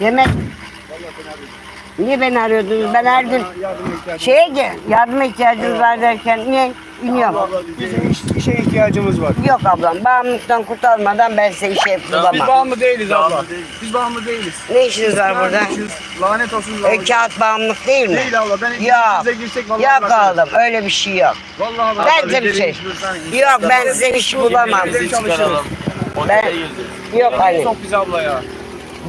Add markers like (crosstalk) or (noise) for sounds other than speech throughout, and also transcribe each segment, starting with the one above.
Yemek. Niye beni arıyordunuz? Ben her gün şeye gel, yardıma ihtiyacınız var derken niye? Bilmiyorum. Abla bizim iş, işe ihtiyacımız var. Yok ablam, bağımlılıktan kurtarmadan ben size işe Biz bulamam. bağımlı değiliz abla. Biz bağımlı değiliz. Ne işiniz var burada? Biz Lanet olsun. E, kağıt bağımlılık değil mi? Değil abla. Ben Yok. size girsek vallahi Yok bırakırım. oğlum, öyle bir şey yok. Vallahi abla. Ben size bir şey. Yok ben size iş bulamam. Biz çalışırız. Ben, yok hani. Çok güzel abla ya.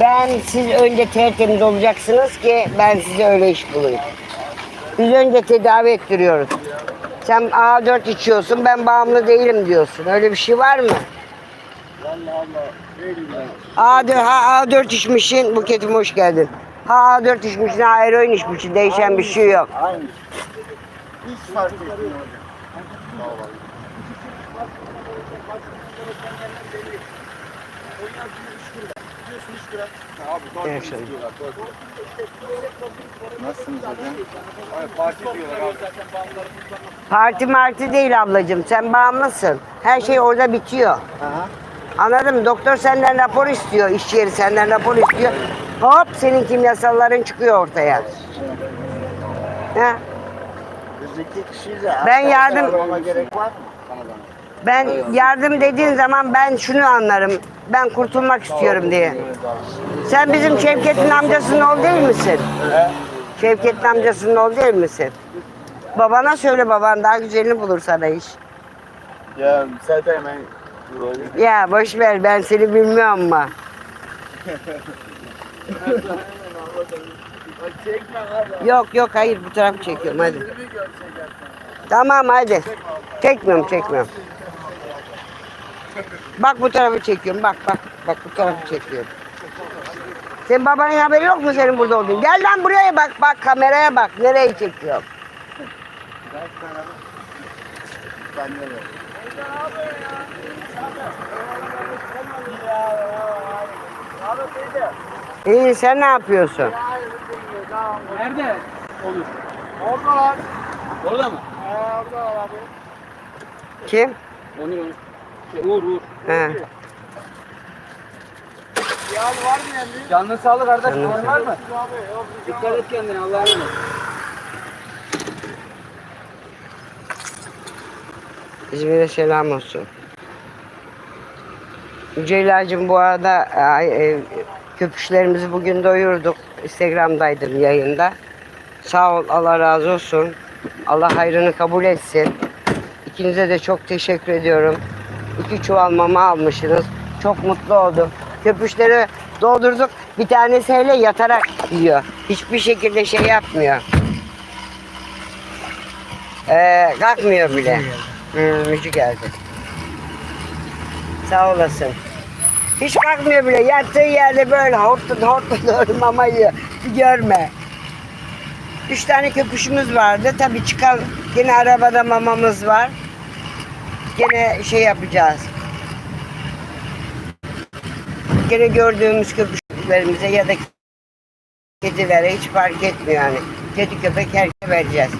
Ben siz önce tertemiz olacaksınız ki ben size öyle iş bulayım. Biz önce tedavi ettiriyoruz. Sen A4 içiyorsun, ben bağımlı değilim diyorsun. Öyle bir şey var mı? Vallahi. Değilim ben. A4, ha A4 içmişsin, buketim hoş geldin. Ha A4 içmişsin, ha eroin içmişsin, değişen bir şey yok. Aynı. Hiç fark etmiyor hocam. Diyorlar, doğru. Nasılsınız hocam? Ay, parti diyorlar abi. Parti marti değil ablacığım, sen bağımlısın. Her şey orada bitiyor. Aha. Anladın mı? Doktor senden rapor istiyor, iş yeri senden rapor istiyor. Hop senin kimyasalların çıkıyor ortaya. Ha? Kişiyiz. Ben yardım- gerek var mı? Ben yardım dediğin zaman ben şunu anlarım. Ben kurtulmak istiyorum diye. Sen bizim Şevket'in amcasının oğlu değil misin? Şevket'in amcasının oğlu değil misin? Babana söyle baban daha güzelini bulur sana iş. Ya zaten hemen Ya boş ver ben seni bilmiyorum ama. Yok yok hayır bu tarafı çekiyorum hadi. Tamam hadi. Çekmiyorum çekmiyorum. Bak bu tarafı çekiyorum bak bak bak bu tarafı çekiyorum. Senin babanın haberi yok mu senin burada olduğunu? Gel lan buraya bak bak kameraya bak nereye çekiyorum. İyi sen ne yapıyorsun? Nerede? Olur. Orada lan. Orada mı? orada abi. Kim? Onur Onur. Uğur Uğur. He. Ya var mı yani? Canlı sağlık kardeş. Canlı Var, var mı? Dikkat et kendine Allah'a emanet. İzmir'e selam olsun. Ceyla'cığım bu arada ay, e, köpüşlerimizi bugün doyurduk. Instagram'daydım yayında. Sağ ol Allah razı olsun. Allah hayrını kabul etsin. İkinize de çok teşekkür ediyorum. İki çuval mama almışsınız. Çok mutlu oldum. Köpüşleri doldurduk. Bir tanesi hele yatarak yiyor. Hiçbir şekilde şey yapmıyor. Ee, kalkmıyor bile. Hı, mücü geldi. Sağ olasın. Hiç kalkmıyor bile. Yattığı yerde böyle hortlu hortlu (laughs) doğru mama yiyor. Görme. Üç tane köpüşümüz vardı. Tabii çıkan yine arabada mamamız var. Gene şey yapacağız. Gene gördüğümüz köpüşlerimize ya da kedilere hiç fark etmiyor yani. Kedi köpek herkese vereceğiz.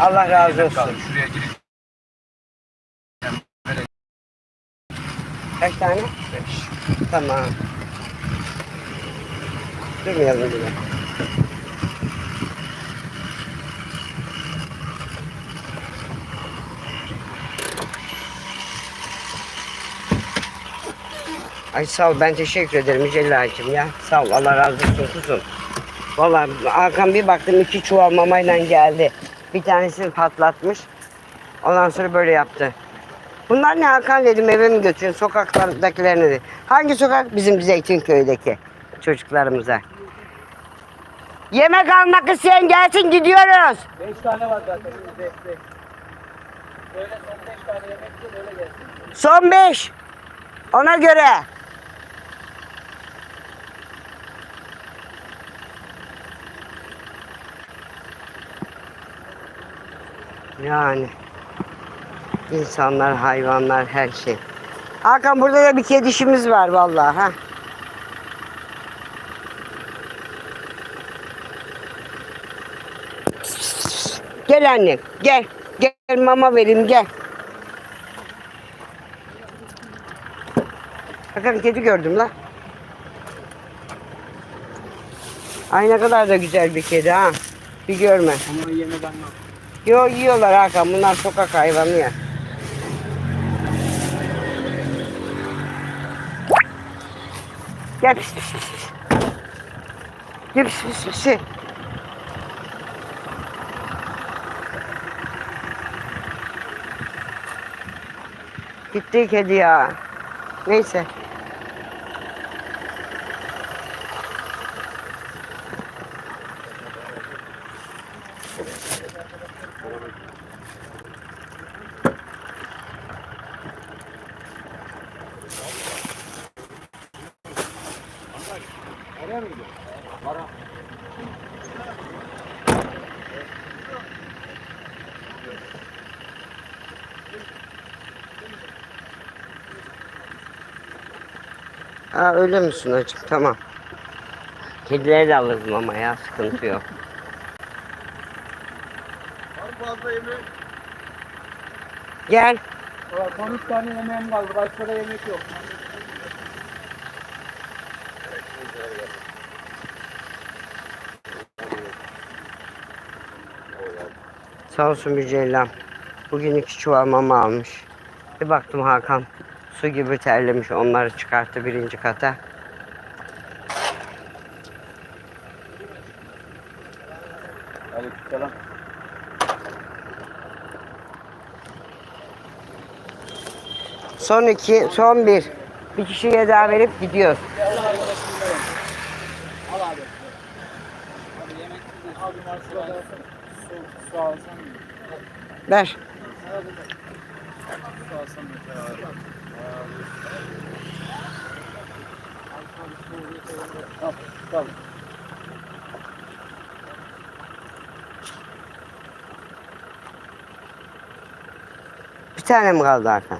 Allah razı olsun. Şuraya girip Kaç tane? Beş. Tamam. Durmayalım bile. Ay sağ ol ben teşekkür ederim Mücella'cığım ya. Sağ ol Allah razı olsun kuzum. Vallahi Hakan bir baktım iki çuval mamayla geldi. Bir tanesini patlatmış. Ondan sonra böyle yaptı. Bunlar ne Hakan dedim eve mi götürüyorsun sokaklardakilerini dedi. Hangi sokak? Bizim Zeytinköy'deki çocuklarımıza. Yemek almak isteyen gelsin gidiyoruz. 5 tane var zaten. 5 5. Böyle son 5 tane yemek yiyor öyle gelsin. Son beş. Ona göre. Yani insanlar, hayvanlar, her şey. Hakan burada da bir kedişimiz var vallahi ha. Gel annem, gel. Gel mama vereyim, gel. Hakan kedi gördüm la. Ay ne kadar da güzel bir kedi ha. Bir görme. Ama yemeden yok. Yo yiyorlar Hakan. Bunlar sokak hayvanı ya. Gel pis pis pis. pis. Gel pis pis pis. pis. Gitti kedi ya. Neyse. Aa öyle misin hacım? Tamam. Kedileri de alırım ama ya sıkıntı yok. Gel. Valla son üç tane yemeğim kaldı. Başka da yemek yok. Sağ olsun Mücellam. Bugün iki çuval mama almış. Bir baktım Hakan su gibi terlemiş. Onları çıkarttı birinci kata. Aleykümselam. Son iki, son bir. Bir kişiye daha verip gidiyoruz. Al abi. Abi yemek al bir marşıla da su, su alsam mı? Ver. Bir tane mi kaldı Hakan?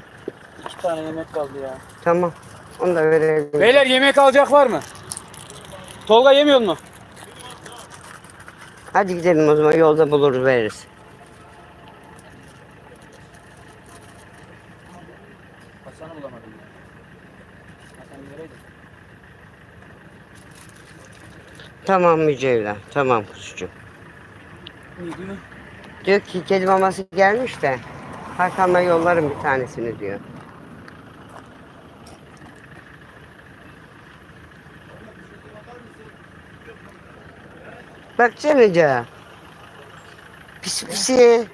İki tane yemek kaldı ya. Tamam. Onu da verelim. Beyler yemek alacak var mı? Tolga yemiyor mu? Hadi gidelim o zaman yolda buluruz veririz. Hasan'ı bulamadım. ya. Hasan nereydi? Tamam Mücevler. Tamam kuzucuğum. Neydi mi? Diyor ki kedi maması gelmiş de Hakan'la yollarım bir tanesini diyor. Bak Canice. Pis pisi.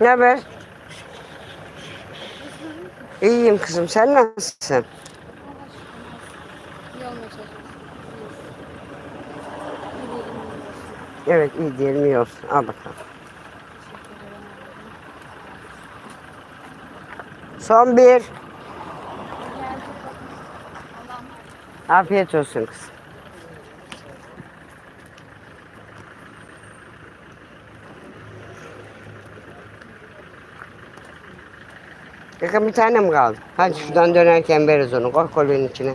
Ne haber? İyiyim kızım. Sen nasılsın? Evet iyi diyelim iyi olsun. Al bakalım. Son bir. Afiyet olsun kızım. Yakın bir tane mi kaldı? Hadi şuradan dönerken veririz onu. Koy kolyenin içine.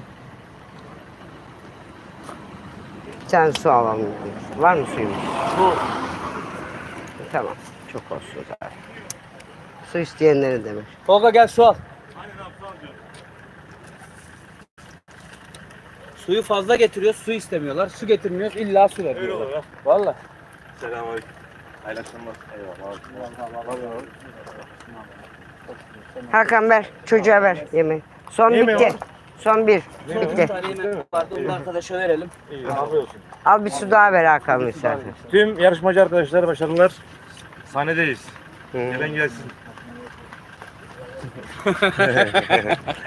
Bir tane su alalım. Var mı suyumuz? Bu. Tamam. Çok olsun zaten. Su isteyenlere demek. Tolga gel su al. Suyu fazla getiriyor, su istemiyorlar. Su getirmiyoruz, illa su Öyle veriyorlar. olur ya. Valla. Selamünaleyküm. Hayırlı akşamlar. Eyvallah. Hakan ver. Çocuğa ver yemeği. Son Yemeği bitti. var. Son bir. Bitti. vardı, onu arkadaşa verelim. İyi, afiyet olsun. Al bir su daha ver Hakan misafir. Tüm yarışmacı arkadaşlar başarılar. Sahnedeyiz. Gelen gelsin.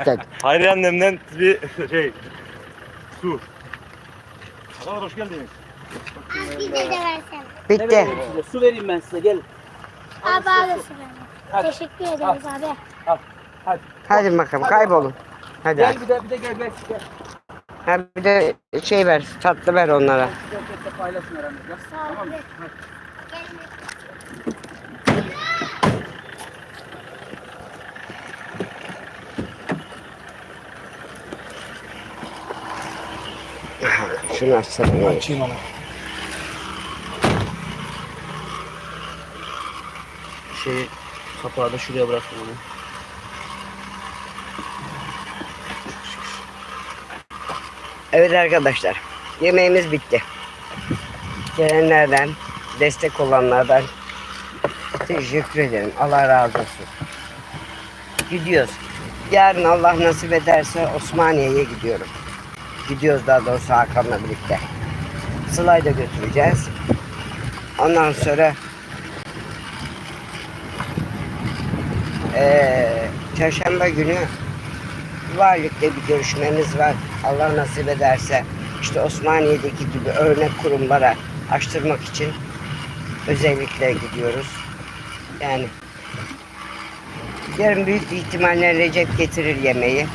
Gel. (laughs) Hayri annemden bir şey su. Arkadaşlar hoş geldiniz. Bir de de versene. Ne Bitti. vereyim size? Su vereyim ben size, gelin. Abi beni. Hadi. Teşekkür ederiz abi. Al, hadi. Hadi bakalım kaybolun. Hadi. Gel bir de, bir de gel, gel. gel. Ha, bir de şey ver. Tatlı ver onlara. Gel, paylaşın aranızda. Sağ ol. Tamam mı? Hadi. Şunu açsana. Açayım onu. Kapağı da şuraya bıraktım onu. Evet arkadaşlar, yemeğimiz bitti. Gelenlerden, destek olanlardan teşekkür ederim. Allah razı olsun. Gidiyoruz. Yarın Allah nasip ederse Osmaniye'ye gidiyorum. Gidiyoruz daha doğrusu Hakan'la birlikte. Sıla'yı da götüreceğiz. Ondan sonra eee çarşamba günü valilikte bir görüşmemiz var. Allah nasip ederse işte Osmaniye'deki gibi örnek kurumlara açtırmak için özellikle gidiyoruz. Yani yarın büyük bir ihtimalle Recep getirir yemeği.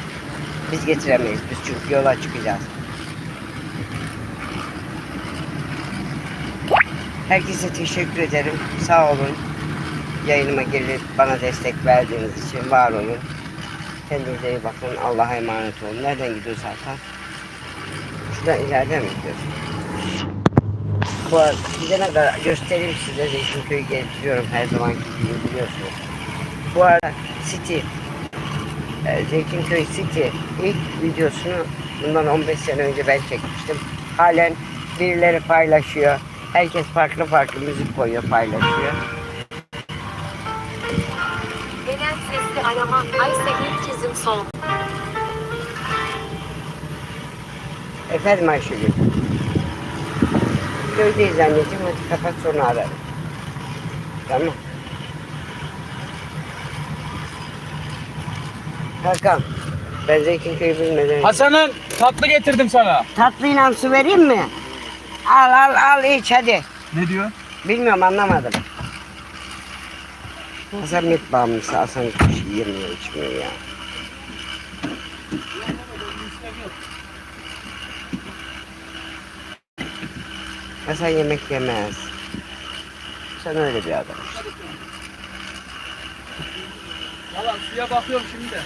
Biz getiremeyiz. Biz çünkü yola çıkacağız. Herkese teşekkür ederim. Sağ olun. Yayınıma gelip bana destek verdiğiniz için var olun. Kendinize iyi bakın. Allah'a emanet olun. Nereden gidiyoruz Hakan? Şuradan ileriden mi gidiyoruz? Bu arada gidene kadar göstereyim size Zeytinköy'ü gezdiriyorum her zamanki gibi biliyorsunuz. Bu arada City e, Zeytinköy City ilk videosunu bundan 15 sene önce ben çekmiştim. Halen birileri paylaşıyor. Herkes farklı farklı müzik koyuyor, paylaşıyor. Sesli arama, Ayşe ilk çizim sol. Efendim Ayşegül. Köydeyiz anneciğim. Hadi kapat sonra ararım. Tamam. Hakan. Ben Zeytinköy'ü bilmeden... Hasan'ın tatlı getirdim sana. Tatlıyla su vereyim mi? Al al al iç hadi. Ne diyor? Bilmiyorum anlamadım. Hasan mit bağımlısı. Hasan yemiyor içmiyor ya. Hasan yemek yemez. Sen öyle bir adam. Valla suya bakıyorum şimdi de.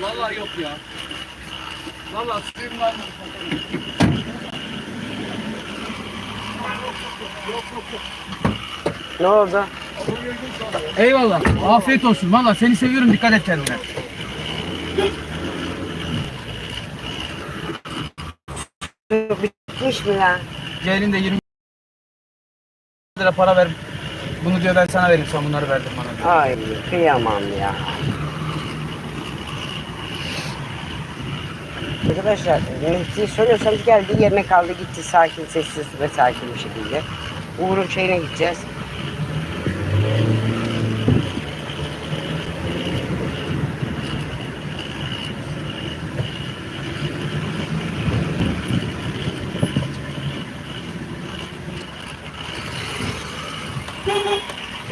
Valla yok ya. Valla suyum var mı? Ne oldu? Eyvallah. Afiyet olsun. Valla seni seviyorum. Dikkat et kendine. Bitmiş mi ya? Ceylin de 20 lira para ver. Bunu diyor ben sana vereyim. Sen bunları verdin bana. Ay kıyamam ya. Arkadaşlar Mehdi'yi soruyorsanız geldi yerine kaldı gitti sakin sessiz ve sakin bir şekilde. Uğur'un şeyine gideceğiz.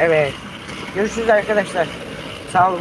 Evet. Görüşürüz arkadaşlar. Sağ olun.